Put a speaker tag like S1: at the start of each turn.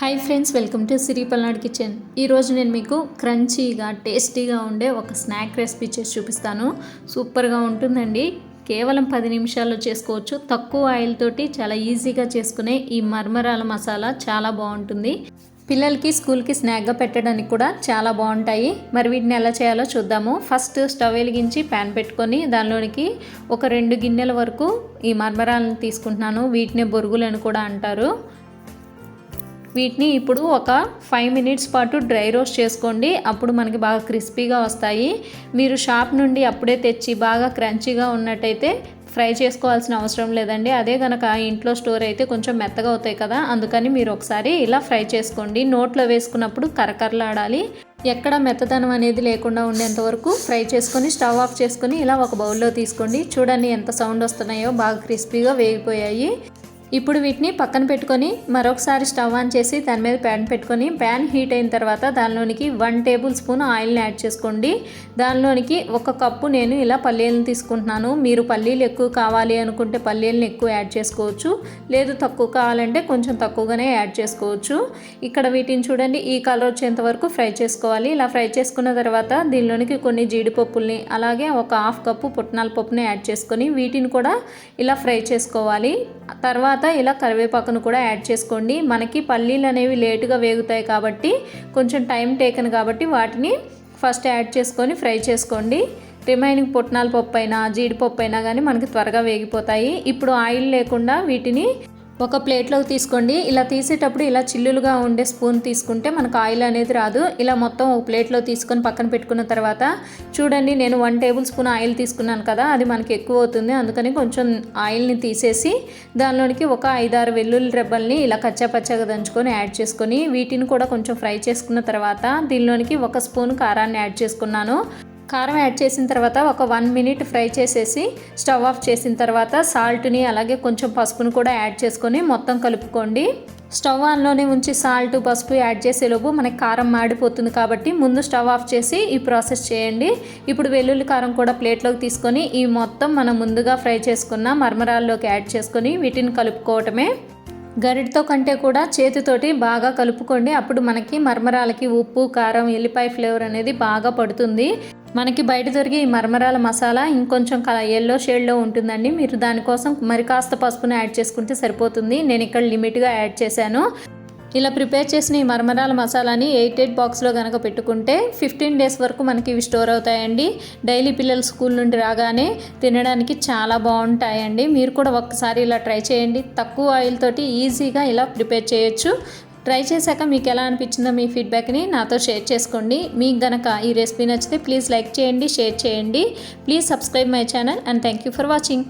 S1: Hi friends welcome to Siri Palnadu kitchen. ఈరోజు నేను మీకు క్రంచీగా టేస్టీగా ఉండే ఒక స్నాక్ రెసిపీ చేసి చూపిస్తాను. సూపర్గా ఉంటుందండి. కేవలం పది నిమిషాల్లో చేసుకోవచ్చు. తక్కువ ఆయిల్ తోటి చాలా ఈజీగా చేసుకునే ఈ మర్మరాల మసాలా చాలా బాగుంటుంది. పిల్లలకి స్కూల్కి స్నాక్గా పెట్టడానికి కూడా చాలా బాగుంటాయి. మరి వీటిని ఎలా చేయాలో చూద్దాము. ఫస్ట్ స్టవ్ వెలిగించి ప్యాన్ పెట్టుకొని దానిలోనికి ఒక రెండు గిన్నెల వరకు ఈ మర్మరాలను తీసుకుంటున్నాను. వీటిని బొరుగులను కూడా అంటారు. వీటిని ఇప్పుడు ఒక ఫైవ్ మినిట్స్ పాటు డ్రై రోస్ట్ చేసుకోండి. అప్పుడు మనకి బాగా క్రిస్పీగా వస్తాయి. మీరు షాప్ నుండి అప్పుడే తెచ్చి బాగా క్రంచీగా ఉన్నట్టయితే ఫ్రై చేసుకోవాల్సిన అవసరం లేదండి. అదే కనుక ఇంట్లో స్టోర్ అయితే కొంచెం మెత్తగా అవుతాయి కదా అందుకని మీరు ఒకసారి ఇలా ఫ్రై చేసుకోండి. నోట్లో వేసుకున్నప్పుడు కరకరలాడాలి. ఎక్కడ మెత్తదనం అనేది లేకుండా ఉండేంత వరకు ఫ్రై చేసుకొని స్టవ్ ఆఫ్ చేసుకొని ఇలా ఒక బౌల్లో తీసుకోండి. చూడండి ఎంత సౌండ్ వస్తున్నాయో. బాగా క్రిస్పీగా వేగిపోయాయి. ఇప్పుడు వీటిని పక్కన పెట్టుకొని మరొకసారి స్టవ్ ఆన్ చేసి దాని మీద ప్యాన్ పెట్టుకొని ప్యాన్ హీట్ అయిన తర్వాత దానిలోనికి వన్ టేబుల్ స్పూన్ ఆయిల్ని యాడ్ చేసుకోండి. దానిలోనికి ఒక కప్పు నేను ఇలా పల్లీలను తీసుకుంటున్నాను. మీరు పల్లీలు ఎక్కువ కావాలి అనుకుంటే పల్లీలను ఎక్కువ యాడ్ చేసుకోవచ్చు. లేదు తక్కువ కావాలంటే కొంచెం తక్కువగానే యాడ్ చేసుకోవచ్చు. ఇక్కడ వీటిని చూడండి ఈ కలర్ వచ్చేంత వరకు ఫ్రై చేసుకోవాలి. ఇలా ఫ్రై చేసుకున్న తర్వాత దీనిలోనికి కొన్ని జీడిపప్పుల్ని అలాగే ఒక హాఫ్ కప్పు పుట్నాల పప్పుని యాడ్ చేసుకొని వీటిని కూడా ఇలా ఫ్రై చేసుకోవాలి. తర్వాత ఇలా కరివేపాకును కూడా యాడ్ చేసుకోండి. మనకి పల్లీలు అనేవి లేటుగా వేగుతాయి కాబట్టి కొంచెం టైం టేకన్ కాబట్టి వాటిని ఫస్ట్ యాడ్ చేసుకొని ఫ్రై చేసుకోండి. రిమైనింగ్ పుట్నాల పప్పు అయినా జీడిపప్పు అయినా కానీ మనకి త్వరగా వేగిపోతాయి. ఇప్పుడు ఆయిల్ లేకుండా వీటిని ఒక ప్లేట్లోకి తీసుకోండి. ఇలా తీసేటప్పుడు ఇలా చిల్లులుగా ఉండే స్పూన్ తీసుకుంటే మనకు ఆయిల్ అనేది రాదు. ఇలా మొత్తం ఒక ప్లేట్లో తీసుకొని పక్కన పెట్టుకున్న తర్వాత చూడండి నేను వన్ టేబుల్ స్పూన్ ఆయిల్ తీసుకున్నాను కదా అది మనకి ఎక్కువ అవుతుంది. అందుకని కొంచెం ఆయిల్ని తీసేసి దానిలోనికి ఒక ఐదారు వెల్లుల్లి రెబ్బల్ని ఇలా కచ్చాపచ్చగా దంచుకొని యాడ్ చేసుకొని వీటిని కూడా కొంచెం ఫ్రై చేసుకున్న తర్వాత దీనిలోనికి ఒక స్పూన్ కారాన్ని యాడ్ చేసుకున్నాను. కారం యాడ్ చేసిన తర్వాత ఒక వన్ మినిట్ ఫ్రై చేసేసి స్టవ్ ఆఫ్ చేసిన తర్వాత సాల్ట్ని అలాగే కొంచెం పసుపును కూడా యాడ్ చేసుకొని మొత్తం కలుపుకోండి. స్టవ్ ఆన్లోనే ఉంచి సాల్ట్ పసుపు యాడ్ చేసేలోపు మనకి కారం మాడిపోతుంది కాబట్టి ముందు స్టవ్ ఆఫ్ చేసి ఈ ప్రాసెస్ చేయండి. ఇప్పుడు వెల్లుల్లి కారం కూడా ప్లేట్లోకి తీసుకొని ఈ మొత్తం మనం ముందుగా ఫ్రై చేసుకున్న మర్మరాల్లోకి యాడ్ చేసుకొని వీటిని కలుపుకోవటమే. గరిటతో కంటే కూడా చేతితోటి బాగా కలుపుకోండి. అప్పుడు మనకి మర్మరాలకి ఉప్పు కారం ఎల్లిపాయ ఫ్లేవర్ అనేది బాగా పడుతుంది. మనకి బయట దొరికే ఈ మర్మరాల మసాలా ఇంకొంచెం కల ఎల్లో షేడ్లో ఉంటుందండి. మీరు దానికోసం మరి కాస్త పసుపును యాడ్ చేసుకుంటే సరిపోతుంది. నేను ఇక్కడ లిమిట్గా యాడ్ చేశాను. ఇలా ప్రిపేర్ చేసిన ఈ మరమరాల మసాలాని ఎయిట్ ఎయిట్ బాక్స్లో కనుక పెట్టుకుంటే ఫిఫ్టీన్ డేస్ వరకు మనకి ఇవి స్టోర్ అవుతాయండి. డైలీ పిల్లలు స్కూల్ నుండి రాగానే తినడానికి చాలా బాగుంటాయండి. మీరు కూడా ఒక్కసారి ఇలా ట్రై చేయండి. తక్కువ ఆయిల్ తోటి ఈజీగా ఇలా ప్రిపేర్ చేయొచ్చు. ట్రై చేశాక మీకు ఎలా అనిపించిందో మీ ఫీడ్బ్యాక్ని నాతో షేర్ చేసుకోండి. మీకు గనక ఈ రెసిపీ నచ్చితే ప్లీజ్ లైక్ చేయండి షేర్ చేయండి. Please subscribe my channel and thank you for watching.